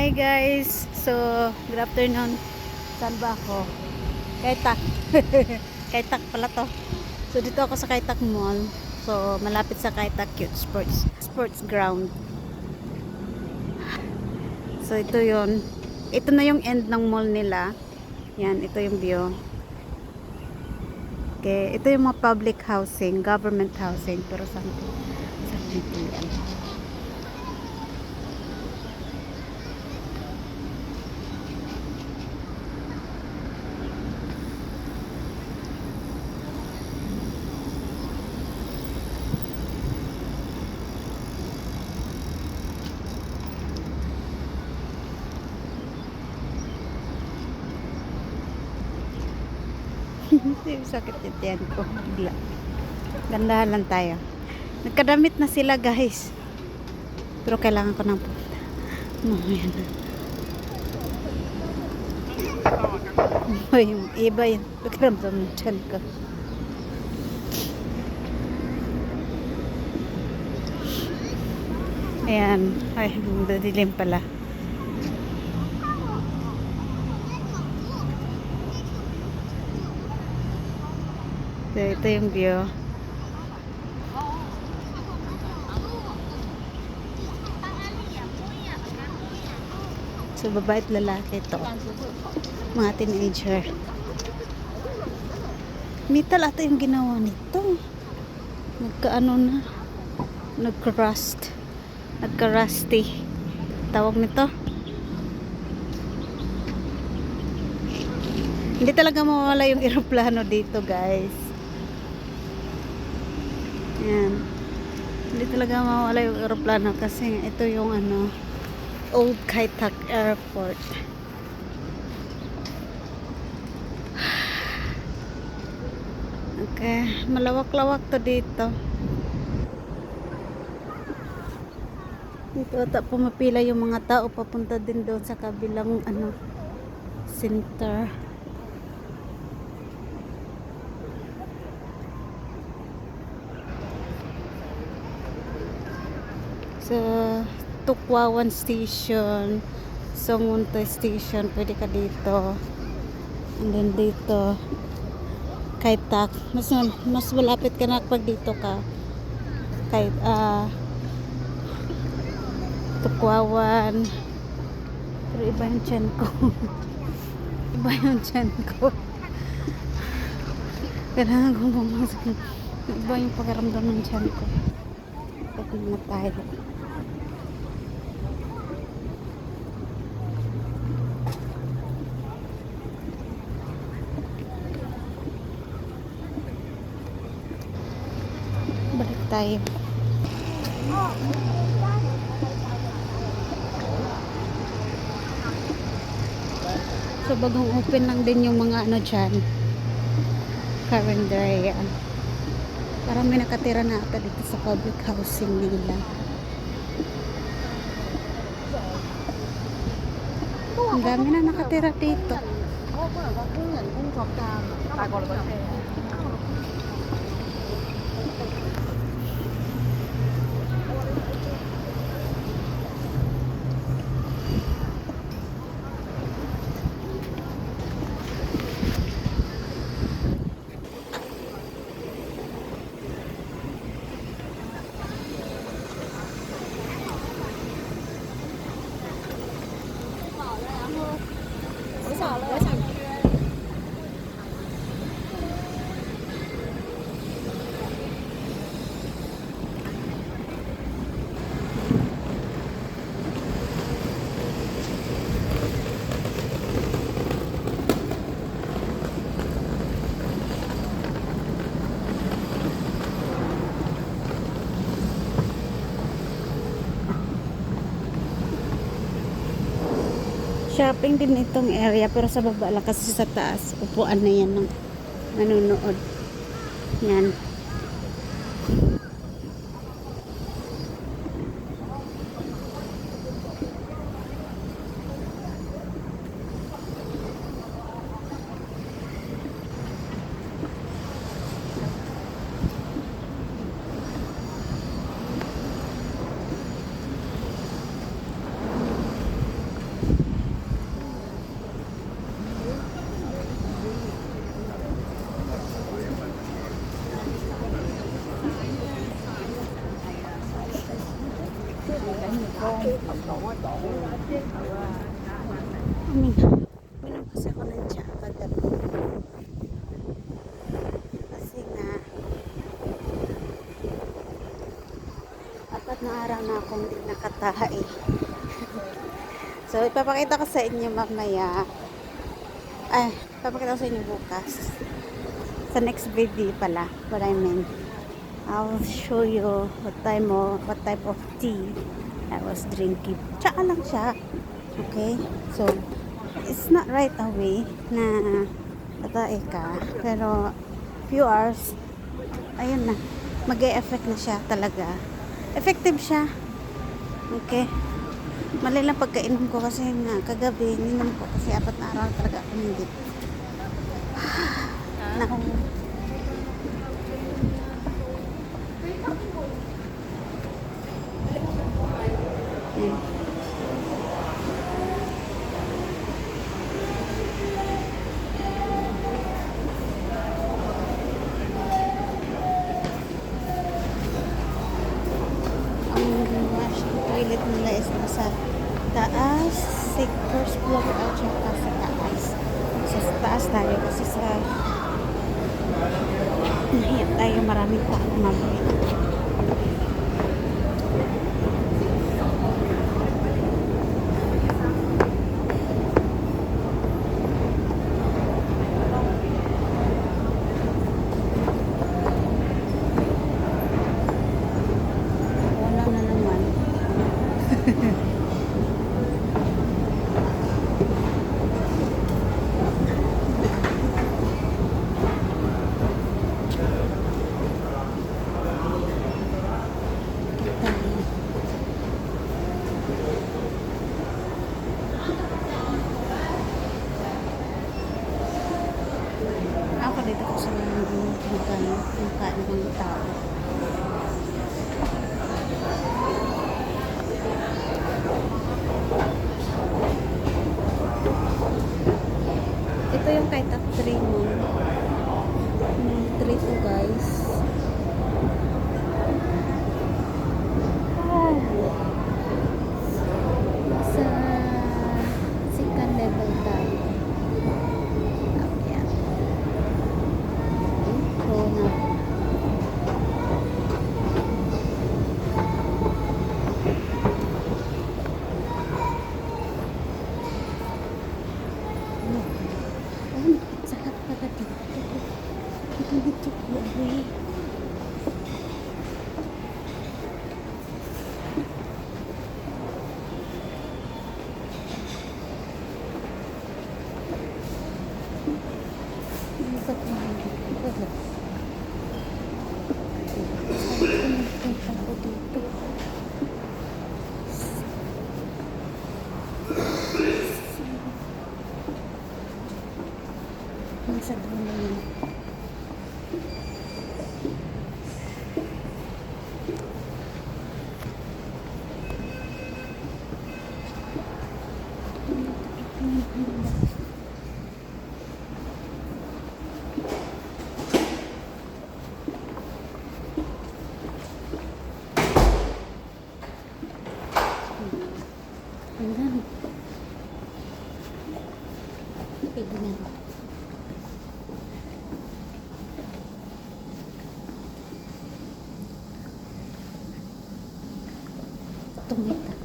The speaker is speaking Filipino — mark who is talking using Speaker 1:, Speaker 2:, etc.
Speaker 1: Hi guys! So, good afternoon. Saan ba ako? Kaitak. Kaitak pala to. So, dito ako sa Kaitak Mall. So, malapit sa Kaitak Cute Sports Sports Ground. So, ito yon Ito na yung end ng mall nila. Yan, ito yung view. Okay, ito yung mga public housing, government housing, pero saan saan dito yan? Yung sakit yung tiyan ko. Bigla. Lang tayo. Nagkadamit na sila guys. Pero kailangan ko nang punta. Mamaya na. Iba yung, iba yung pakiramdam ng tiyan ko. Ayan. Ay, dilim pala. So, ito yung view. So, babae at lalaki ito. Mga teenager. Metal ata yung ginawa nito. Nagkaano na. Nagka-rust. Tawag nito. Hindi talaga mawala yung eroplano dito, guys. Yan. Hindi talaga mawala yung eroplano kasi ito yung ano, Old Kaitak Airport. Okay, malawak-lawak to dito. Dito ata pumapila yung mga tao papunta din doon sa kabilang ano center. Sa Tukwawan Station Songunta Station pwede ka dito. And then dito Kaitak mas mas malapit ka na pag dito ka. Kay ah Tukwawan. Pero iba yung tiyan ko. Iba yung tiyan ko. Kailangan kong pumasok. Iba yung pakiramdam ng tiyan ko. Pag na tayo tayo. So bagong open lang din yung mga ano dyan. Calendar yan parang may nakatira na ata dito sa public housing nila. Ang dami na nakatira dito shopping din itong area pero sa baba lang kasi sa taas upuan na yan ng nanonood yan Minom kasi ako ng tsa kagabi. Kasi nga, apat na araw na akong hindi nakatahi. so, ipapakita ko sa inyo mamaya. Ay, ipapakita ko sa inyo bukas. Sa next video pala, what I mean. I'll show you what time of, what type of tea I was drinking. Tsaka lang siya. Okay? So, it's not right away na tatae ka. Pero, few hours, ayun na. mag effect na siya talaga. Effective siya. Okay? Mali lang pagkainom ko kasi nga kagabi, ninom ko kasi apat na araw talaga ako hindi. Naku. Nasa taas si first floor at saka sa taas. So sa taas tayo kasi sa nahiya tayo maraming tao mabalik wala na naman ako dito ko sa mga kumakain kumakain ng tao ito yung kay top 3 mo yung 3 to guys Ah. sa second level tayo Ayan. Intro na. Ano? Ayun, sarap pala dito. Ito dito po, boy. Ano ba ito? Ano ba ito? Punta ko dito. Nasa dulo yun. Tumita.